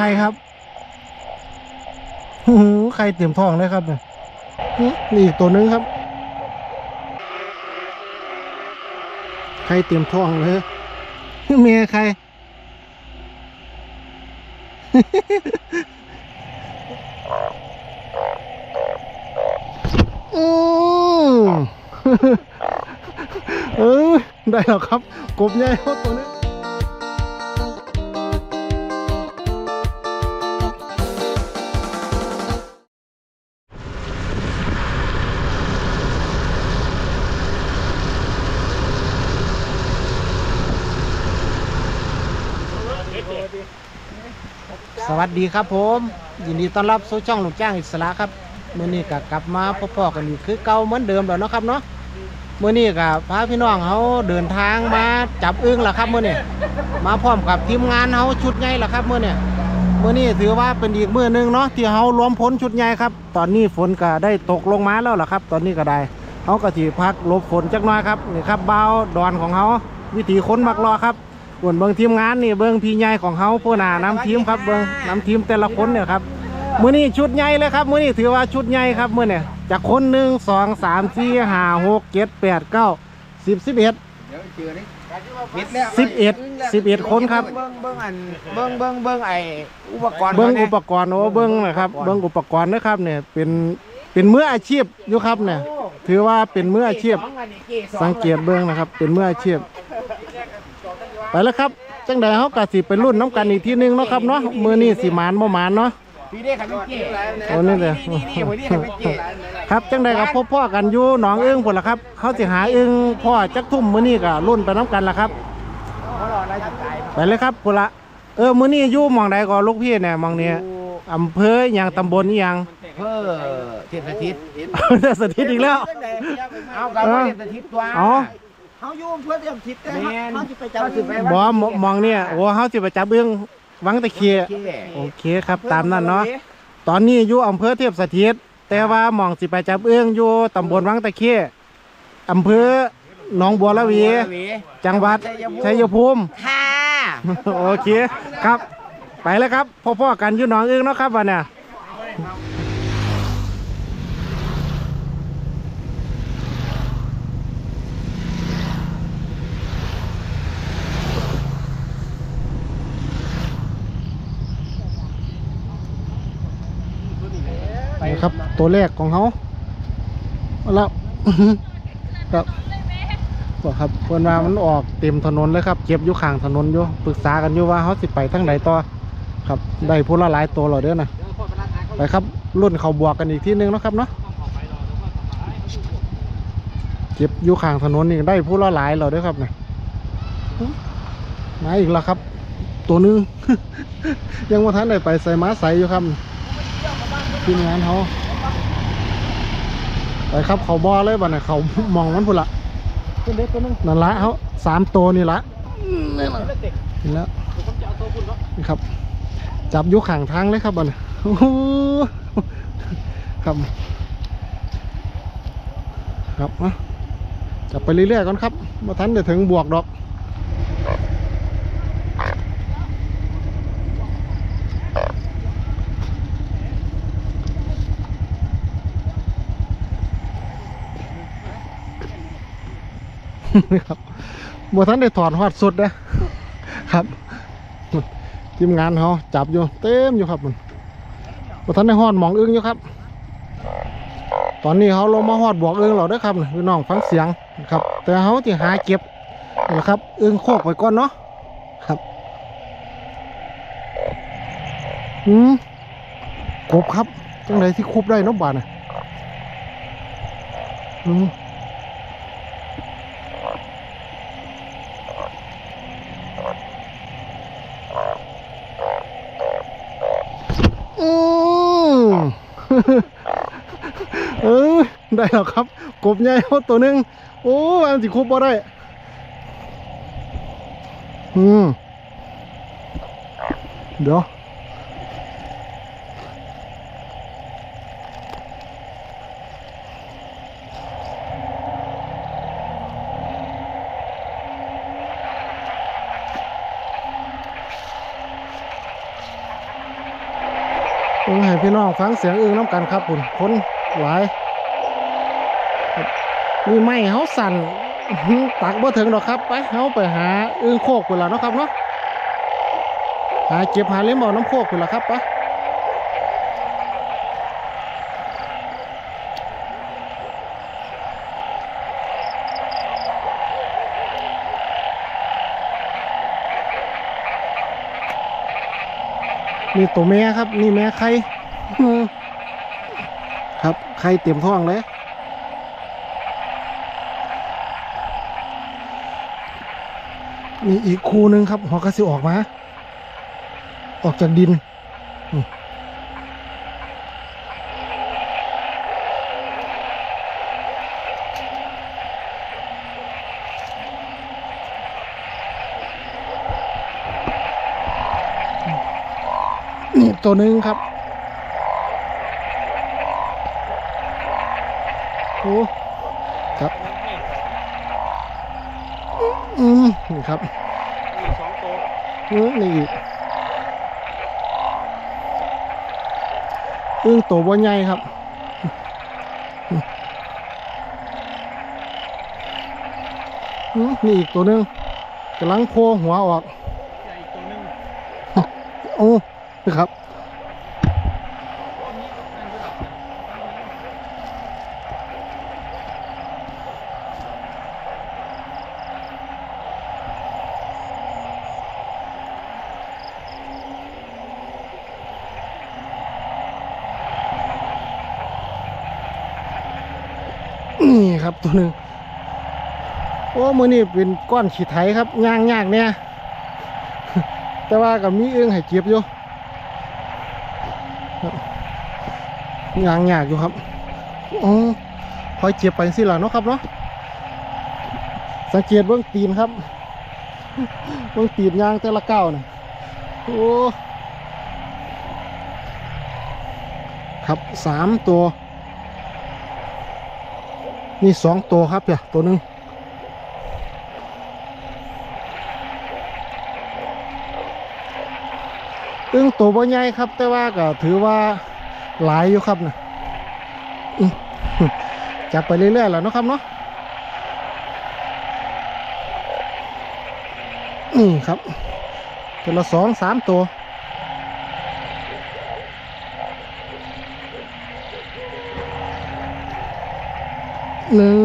ไข่ครับหูไข่เต็มท้องเลยครับเนี่ยนี่อีกตัวนึงครับ ไข่เต็มท้องเลยเมียใครอืมเออได้แล้วครับ กบใหญ่เขาตัว สวัสดีครับผม ยินดีต้อนรับสู่ช่องลูกจ้างอิสระครับมื่อนี้ก็กลับมาพบๆกันอีกคือเก่าเหมือนเดิมแล้วเนาะครับเนาะมื่อนี้ก็พาพี่น้องเขาเดินทางมาจับอึ้งแล้วครับมื่อนี้มาพร้อมกับทีมงานเขาชุดใหญ่แล้วครับมื่อนี้มื่อนี้ถือว่าเป็นอีกมื่อหนึ่งเนาะที่เขารวมพ้นชุดใหญ่ครับ ตอนนี้ฝนก็ได้ตกลงมาแล้วล่ะครับ ตอนนี้ก็ได้เขาก็ถีพักหลบฝนจักน่อยครับนี่ครับเบาดอนของเขาวิธีค้นมักรอครับ ส่วนเบิ้งทีมงานนี่เบิ้งพี่ใหญ่ของเขาผู้หนานำทีมครับเบิ้งนำทีมแต่ละคนเนี่ยครับมื้อนี้ชุดใหญ่เลยครับ มื้อนี้ถือว่าชุดใหญ่ครับมื้อเนี่ยจากคนหนึ่งสองสามสี่ห้าหกเจ็ดแปดเก้าสิบสิบเอ็ดเดี๋ยวเจอนี่ผิดแล้วสิบเอ็ดสิบเอ็ดคนครับเบิ้งเบิ้งอันเบิ้งเบิ้งเบิ้งไออุปกรณ์เบิ้งขานี่อุปกรณ์โอ้เบิ้งนะครับเบิ้งอุปกรณ์นะครับเนี่ยเป็นเป็นมืออาชีพอยู่ครับเนี่ยถือว่าเป็นมืออาชีพ สังเกตเบิ้งนะครับ เป็นมืออาชีพ ไปแล้วครับ จังใดเขากะสิเป็นรุ่นน้ำกันอีกทีนึงเนาะครับเนาะมือนี่สิหมานบ่หมานเนาะพี่ได้ครับพี่เจ๊โอ้นี่เลยนี่นี่ผมนี่ครับพี่เจ๊ครับจังใดกับพบพ่อกันอยู่หนองเอื้งพุ่นละครับ เขาสิหาเอื้งพ่อจักทุ่มมื้อนี้ก็รุ่นไปน้ำกันละครับเขารออะไรจุดตายไปเลยครับพุ่นละเออมื้อนี้อยู่หมองใดก็ลูกพี่เนี่ยหมองเนี้ยอำเภอหยังตำบลนี่ยังเพื่อเทพสถิตสถิตอีกแล้ว เอากับเทพสถิตตัวอ๋อ เขาอยู่เพื่อเตรียมทิศแต่แม่นเขาจะไปจับเขาสิไปบ่หมหมองเนี่ยโอ้เฮาสิไปจับเอื้งวังตะเคียนโอเคครับ ตามนั้นเนาะตอนนี้อยู่อำเภอเทพสถิตแต่ว่าหมองสิไปจับเอื้งอยู่ตำบลวังตะเคียนอำเภอหนองบัวละเวี จังหวัดชัยภูมิค่ะโอเคครับ ไปแล้วครับพ่อๆกันอยู่หนองอึ้งเนาะครับวันเนี้ย ตัวแรกของเขาแล้วครับบอกครับเพื่อนว่ามันออกเต็มถนนเลยครับเก็บอยู่ข้างถนนอยู่ปรึกษากันอยู่ว่าเขาสิไปทางไหนต่อครับได้พูดละหลายตัวเหรอเด้อนะไปครับรุ่นเขาบวกกันอีกที่นึงนะครับเนาะเก็บอยู่ข้างถนนนี่ได้พูดละหลายเหรอเด้อครับเนี่ยมาอีกแล้วครับ ตัวนึงยังว่าท่านได้ไปใส่ม้าใส่อยู่ครับทีมงานเขา ไปครับเขาบอเลยบ่เนี่ยเขามองมันพุ่นละตัวเล็กตัวนึงนั่นละเขาสามตัวนี่ละนี่ละนี่แล้วนี่ครับ จับอยุข่างทางเลยครับบอลโอ้โหครับครับมาจับไปเรื่อยๆก่อนครับมาทันเดี๋ยวถึงบวกดอก ครับบัท่านได้ถอดหอดสุดนะครับทีมงานเขาจับอยู่เต็มอยู่ครับมันบัท่านได้หอดมองอึ้งอยู่ครับ ตอนนี้เขาลงมาหอดบวกอึ้งเราเด้วยครับพี่น้องฟังเสียงนะครับ แต่เขาที่หาเก็บนะครับอึ้งโคกไว้ก่อนเนาะครับอืมครบครับจังไรที่คุบได้นบบาทน่ะอืม อืม เออได้แล้วครับ กบใหญ่เขาตัวนึง โอ้อันสิคุบบ่ได้ อืม เดี๋ยว พี่น้องฟังเสียงอึ้งน้ำกันครับคุณคนหลายมีไม้เฮาสั่นอื้อหือตักบ่ถึงดอกครับไปเฮาไปหาอึ้งโคกไปแล้วเนาะครับเนาะหาเก็บหาเลี้ยงบ่อน้ำโคกไปแล้วครับไปนี่ตัวแม่ครับ นี่แม่ไข่อืม ครับไข่เต็มท้องเลย มีอีกคูหนึ่งครับหัวกระสิออกมา ออกจากดิน นี่ตัวหนึ่งครับ โอ้ครับ อืมนี่ครับนี่สองตัวเนื้อนี่อีกอึ้งตัวบ่ใหญ่ครับอืมนี่อีกตัวหนึงกำลังโผล่หัวออก ใหญ่ตัวหนึง โอ้นี่ครับ นี่ครับ ตัวหนึ่งโอ้มือนี่เป็นก้อนขี้ไถครับย่างยากเนี่ยแต่ว่ากับมีเอื้องให้เก็บอยู่ครับย่างยากอยู่ครับอ๋อคอยเจ็บไปสิหล่ะเนาะครับเนาะสังเกตเบื้องตีนครับเบื้องตีนยางแต่ละก้าวนะโอ้ครับสามตัว นี่สองตัวครับเนี่ยตัวนึงอึ้งตัวบ่ใหญ่ครับ แต่ว่าก็ถือว่าหลายอยู่ครับนะจับไปเรื่อยๆแล้วเนาะครับเนาะนี่ครับตัวละสองสามตัว หนึ่ง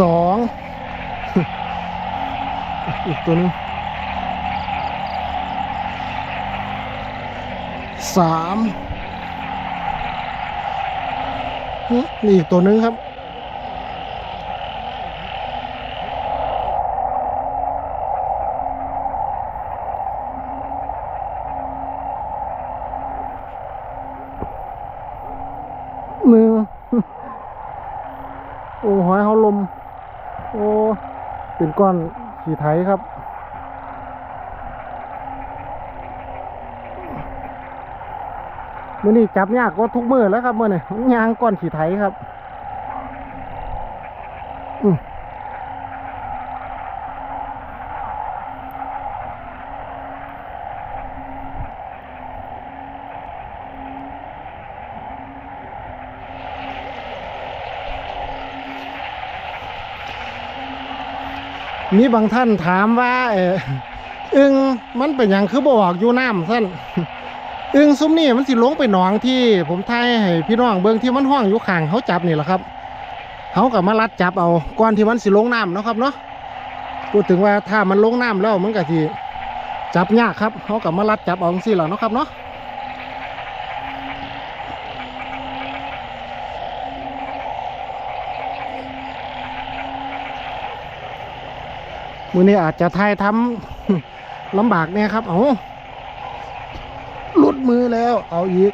สองอีกตัวหนึงสามนี่อีกตัวหนึงครับ หนึ่ง โอ้หอยเขาลม โอ้ เป็น ก้อนสีไทยครับ มื่อนี้จับยากก็ทุกมือแล้วครับมื่อนี้ยางก้อนสีไทยครับ มีบางท่านถามว่าเอออึงมันเป็นอย่างคือบอกอยู่น้ำสั้นอึงซุ้มนี่มันสิลงไปหนองที่ผมทายให้พี่น้องเบิ่งที่มันห้องอยู่ข้างเขาจับนี่แหละครับเขากับมารัดจับเอาก่อนที่มันสิลงน้ำนะครับเนาะพูดถึงว่าถ้ามันลงน้ำแล้วมันก็สิจับยากครับเขากับมารัดจับเอาสิแหละนะครับเนาะ มือนี้อาจจะทายทำลำบากเนี่ยครับเอาหลุดมือแล้ว เอาอีก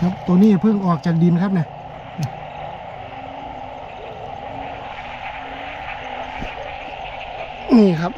ครับตัวนี้เพิ่งออกจากดินครับเนี่ยนี่ครับ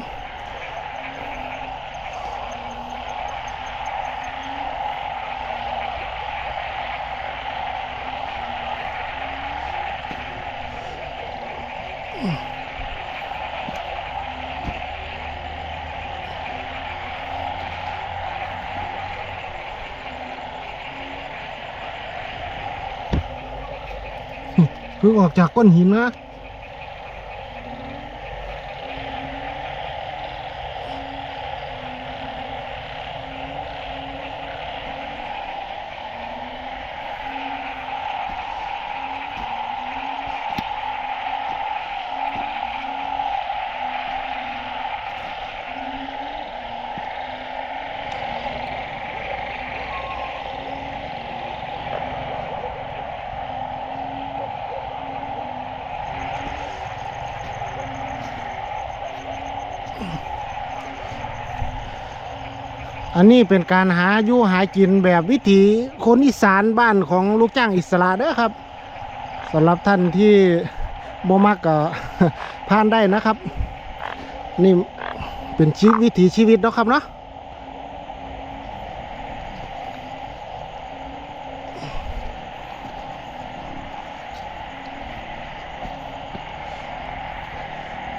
เพิ่งออกจากก้อนหินนะ อันนี้เป็นการหาอยู่หากินแบบวิถีคนอีสานบ้านของลูกจ้างอิสระเด้อครับสำหรับท่านที่บ่มักก็ผ่านได้นะครับ นี่เป็นชีวิตวิถีชีวิตเนาะครับเนาะ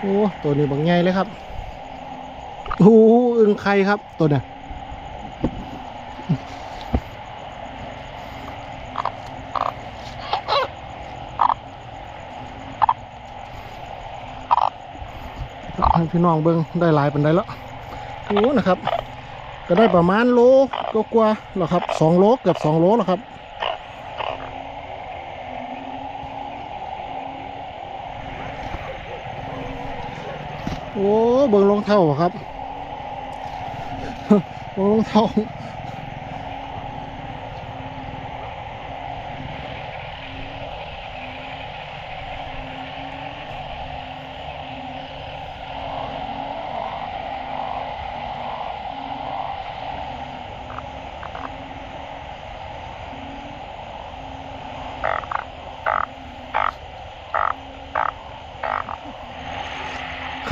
โอ้ตัวนี้บางใหญ่เลยครับโอ้อึงไข่ครับตัวเนี้ย ให้พี่น้องเบิ้งได้หลายเป็นได้แล้วโอ้นะครับ ก็ได้ประมาณโลก็กว่าหรอครับสองโลเกือบสองโลแล้วครับโอ้เบิ้งลงเท่าครับเบิ้งลงเท่า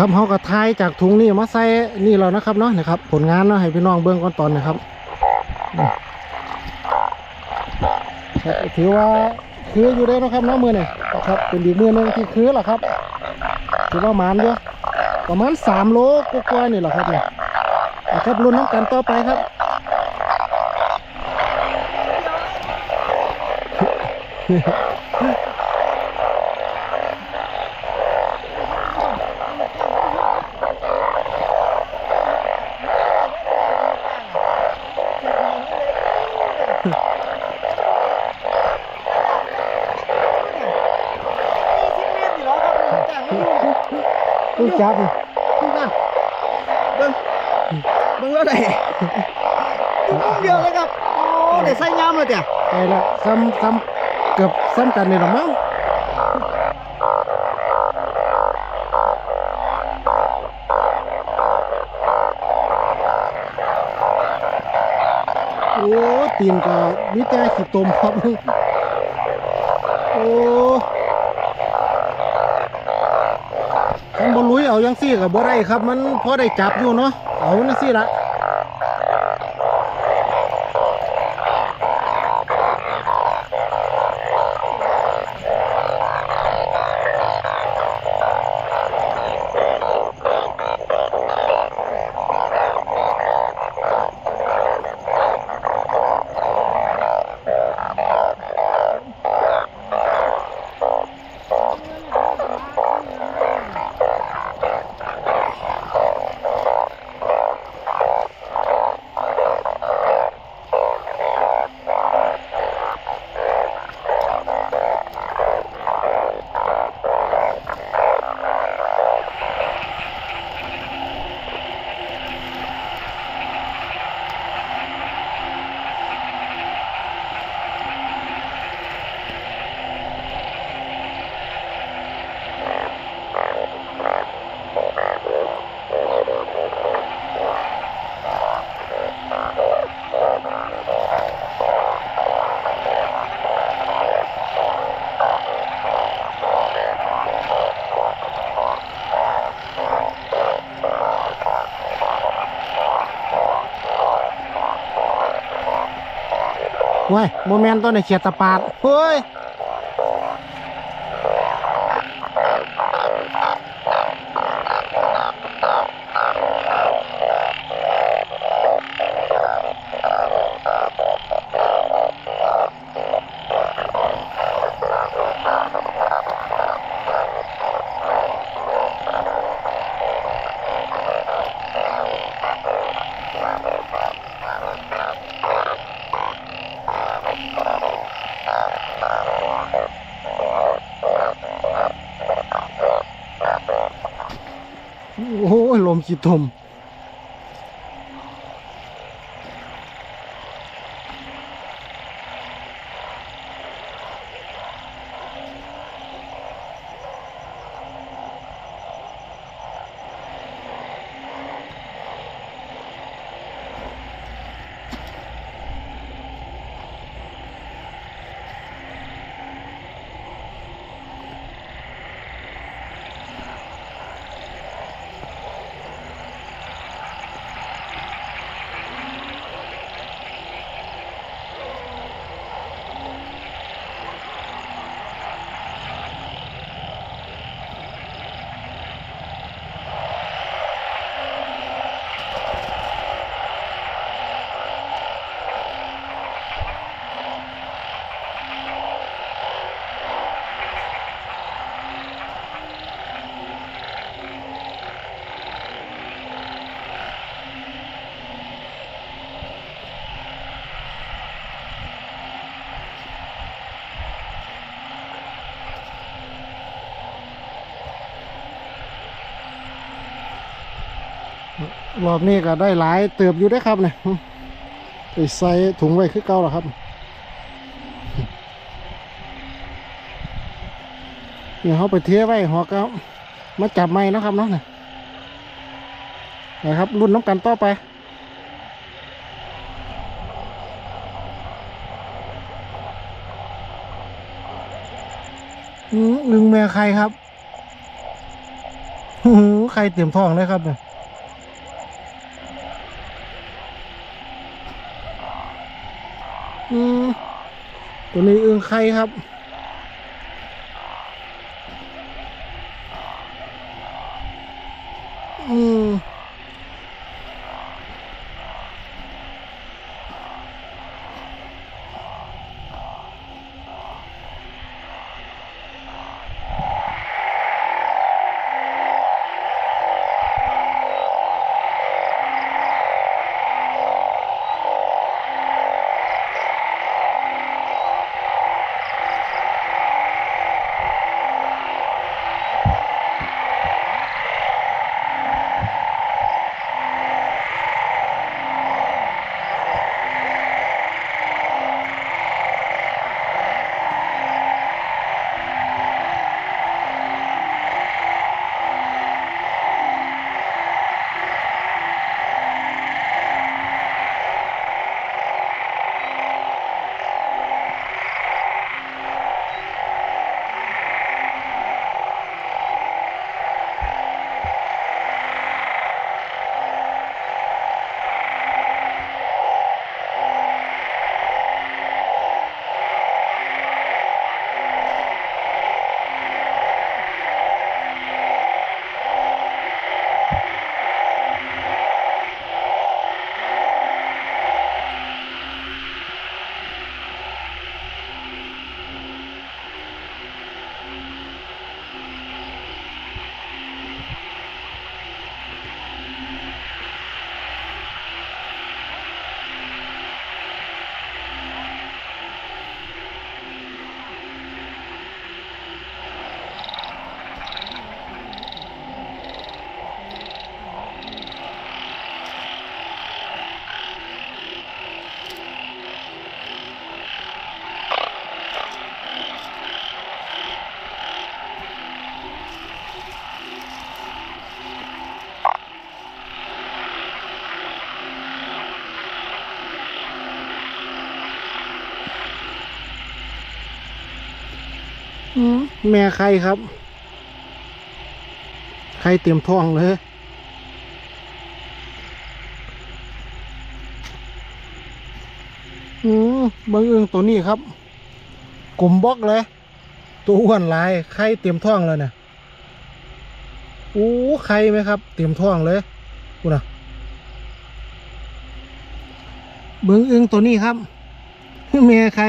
ครับเขาก็ทายจากถุงนี่มาใส่นี่แล้วนะครับเนาะนะครับ ผลงานเนาะให้พี่น้องเบื้องก่อนตอนนะครับถือว่าคืออยู่ได้นะครับเนาะมือนี่นะครับ เป็นอีมือหนึงที่คือแหละครับถือว่าหมานเยอะประมาณสามโลกว่าๆนี่แหละครับเนี่ยนะครับรุ่นน้ำกันต่อไปครับต้อง จับเบิ้งเบิ้งแล้วไหนเดียวเลยครับ โอ้เดี๋ยวใส่ยามเลยเดี๋ยวไปละซ้ำซ้ำเกือบซ้ำกันนี่หรอมั้งโอ้ตีนก็มีแต่ขี้ตมครับ โอ้คันบอลุย เอายังซี่กับบ่ได้ครับ มันพอได้จับอยู่เนาะเอานี่สิละ ว้ยโมเมนต์ตัวในเขียดตะปาดเฮ้ย ย รอบนี้ก็ได้หลายเติบอยู่ได้ครับเนี่ยไปใส่ถุงไว้คือเก่าแล้วครับเนี่ยเขาไปเทไว้หอกเอามาจับไม้นะครับเนาะเนี่ยนะครับรุ่นน้ำกันต่อไปอืมอึงแม่ใครครับหูใครเตรียมท้องเลยครับเนี่ย อืม ตัวนี้อึงไข่ครับ แม่ใครครับ ใครเตรียมท้องเลย อืมเบางเอิงตัวนี้ครับ กลมบล็อกเลย ตัวอ้วนลาย ใครเตรียมท้องแล้วเนี่ยโอ้ไข่ไหมครับ เต็มท้องเลยกูนะเบิ้งอึงตัวนี้ครับเมียใคร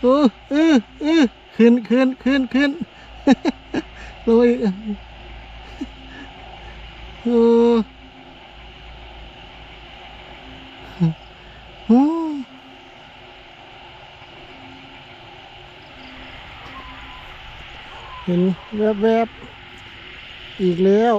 โอ้เออเออขึ้นขึ้นขึ้นขึ้นโอ้ยโอ้โอ้เห็นแวบๆอีกแล้ว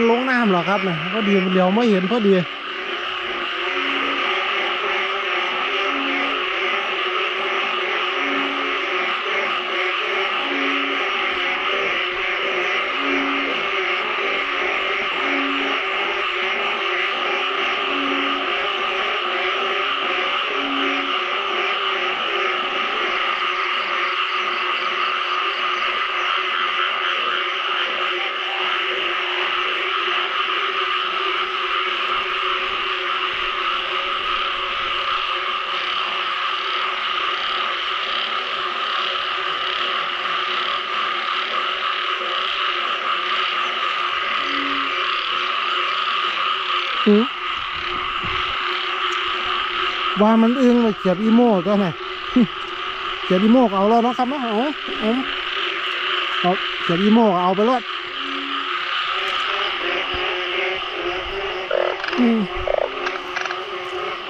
เจ็บมันลงน้ำเหรอครับนะพอดีเดี๋ยวไม่เห็นพอดี ว่ามันอึ้งไปเขียบอีโม่ก็ไงเขียบอีโม่เอาแล้วนะครับนะเอาเอาเอาเขียนอีโมก็เอาไปรอืม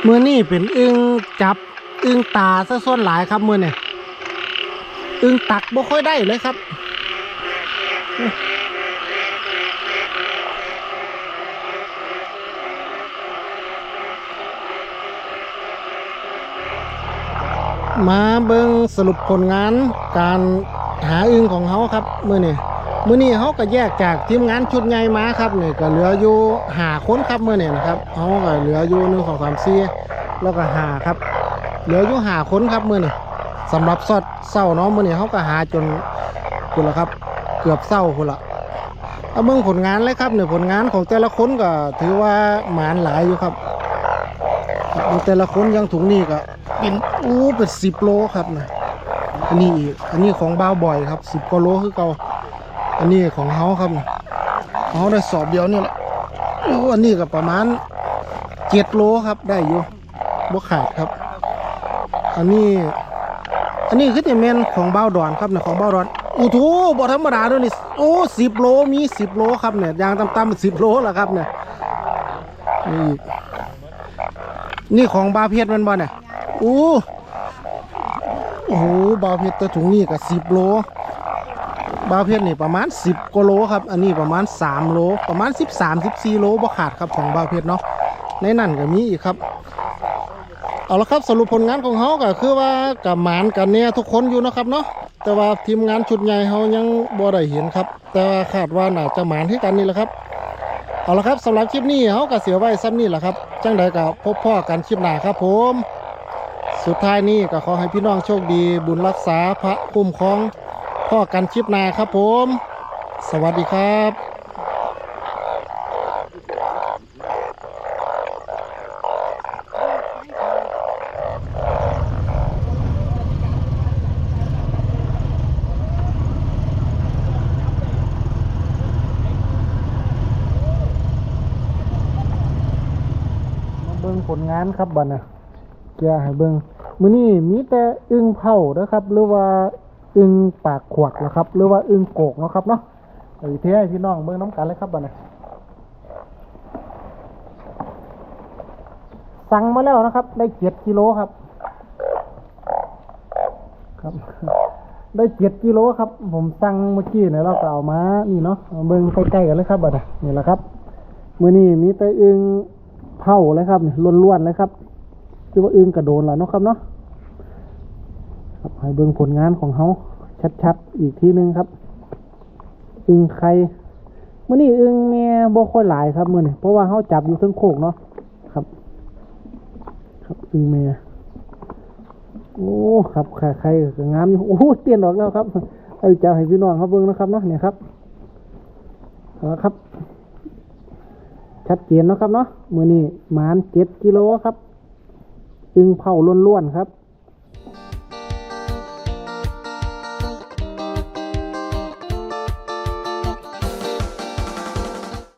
มือนี่เป็นอึ้งจับอึ้งตาซะส่วนหลายครับมือเนี่ยอึ้งตักบ่ค่อยได้เลยครับ มาเบิ่งสรุปผลงานการหาอึงของเขาครับมือนี้มื้อนี้เขาก็แยกจากทีมงานชุดใหญ่มาครับนี่ก็เหลืออยู่หาคนครับมือนี้นะครับเขาก็เหลืออยู่หนึ่งสองสามสี่แล้วก็หาครับ เหลืออยู่หาคนครับมือนี้สำหรับสอดเศร้าเนาะมือนี้เขาก็หาจนคุณละครับ เกือบเศร้าคุณละเอาเบิ่งผลงานเลยครับเนี่ยผลงานของแต่ละคนก็ถือว่าหมานหลายอยู่ครับแต่ละคนยังถุงนี่ก็ เป็นอู้เป็นสิบโลครับนะอันนี้อีกอันนี้ของบ้าวบ่อยครับสิบกว่าโลคือเก่าอันนี้ของเฮาครับนะเฮาได้สอบเดียวนี่แหละโอ้อันนี้ก็ประมาณเจ็ดโลครับได้อยู่บ่ขาดครับ อันนี้ อันนี้คือเมนของบ้าวดอนครับนะของบ้าวดอนอู้ทูบ่ธรรมดาด้วยนี่โอ้สิบโลมีสิบโลครับเนี่ยยางต่ำๆสิบโลแล้วครับเนี่ยนี่นี่ของบาเพชรมันบ่เนี่ย อู้โอ้โหบาวเพชรตัวถุงนี่ก็สิบโลบาวเพชรนี่ประมาณสิบกโลครับ อันนี้ประมาณสามโล ประมาณสิบสามสิบสี่โลบ่ขาดครับของบาวเพชรเนาะ ในนั่นก็มีอีกครับ เอาละครับสรุปผลงานของเขาก็คือว่ากับหมานกันเนี่ยทุกคนอยู่นะครับเนาะ แต่ว่าทีมงานชุดใหญ่เขายังบ่ได้เห็นครับ แต่ว่าคาดว่าน่าจะหมานที่กันนี่แหละครับเอาละครับสำหรับคลิปนี้เขาก็เสียไว้ซ้ำนี่แหละครับ จังใดก็พบพ่อกันคลิปหน้าครับผม สุดท้ายนี้ก็ขอให้พี่น้องโชคดี บุญรักษาพระคุ้มครองพ่อกันคลิปนาครับผม สวัสดีครับเบิ่งผลงานครับบัดน่ะเกียร์ให้เบิ่ง มือนี้มีแต่อึ่งเผาเด้อครับ หรือว่าอึ่งปากขวดนะครับ หรือว่าอึ่งโกกนะครับเนาะไปเทให้พี่น้องเบิ่งน้ำกันเลยครับบัดน่ะสั่งมาแล้วนะครับ ได้เจ็ดกิโลครับ ครับ ได้เจ็ดกิโลครับ ผมสั่งเมื่อกี้เนี่ยเราก็เอามานี่เนาะเอาเบิ่งใกล้ๆกันเลยครับบัดน่ะนี่แหละครับ มือนี้มีแต่อึ่งเผาเลยครับล้วนๆเลยครับ คือว่าอึ่งกระโดนแล้วเนาะครับเนาะครับให้เบิ่งผลงานของเขาชัดๆ อีกทีหนึงครับ อึ่งไข่มื้อนี้อึ่งแม่บ่ค่อยหลายครับมือนี้เพราะว่าเขาจับอยู่เทั้งโคกเนาะครับ ครับอึ่งแม่โอ้ครับไข่ไข่ก็งามอยู่โอ้เตียนออกแล้วครับไอ้เจ้าให้พี่น้องเขาเบิ่งนะครับเนาะเนี่ยครับเอาละครับ ชัดเจนเนาะครับเนาะมือนี้หมานเจ็ดกิโลครับ ตึงเผาล้วนๆครับ